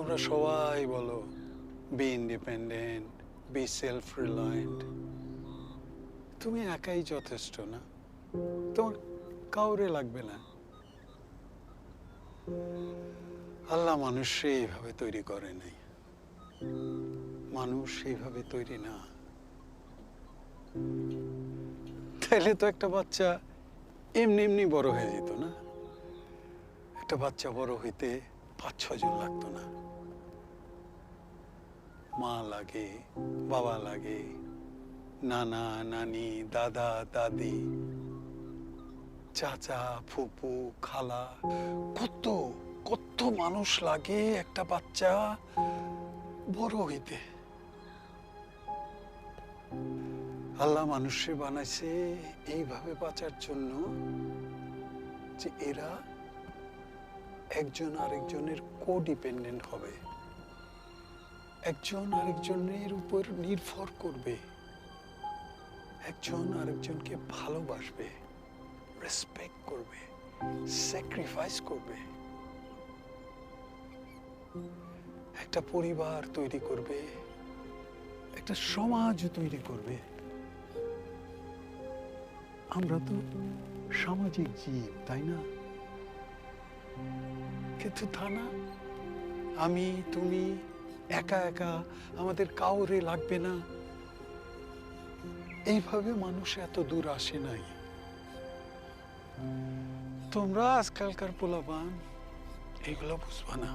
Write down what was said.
তোমরা সবাই বলো be independent be self reliant তুমি একাই যথেষ্ট না? তোমার কাউরে লাগবে না। আল্লাহ মানুষকে এইভাবে তৈরি করে নাই। মানুষ এইভাবে তৈরি না। তাইলে তো একটা বাচ্চা এমনি এমনি বড় হয়ে যেত না? একটা বাচ্চা বড় হইতে পাঁচ ছজন লাগতো না। মা লাগে, বাবা লাগে, নানা, নানি, দাদা, দাদি, চাচা, ফুপু, খালা, কত কত মানুষ লাগে একটা বাচ্চা বড় হইতে। আল্লাহ মানুষে বানাইছে এইভাবে বাঁচার জন্য যে এরা একজন আরেকজনের কোডিপেন্ডেন্ট হবে। একজন আরেকজনের উপর নির্ভর করবে। একজন আরেকজনকে ভালোবাসবে রেসপেক্ট করবে স্যাক্রিফাইস করবে। একটা পরিবার তৈরি করবে, একটা সমাজ তৈরি করবে। আমরা তো সামাজিক জীব, তাই না? কিন্তু তা না, আমি, তুমি একা একা আমাদের কাউরে লাগবে না। এইভাবে মানুষ এত দূর আসে নাই। তোমরা আজকালকার পোলাপান, এগুলো বুঝবা না।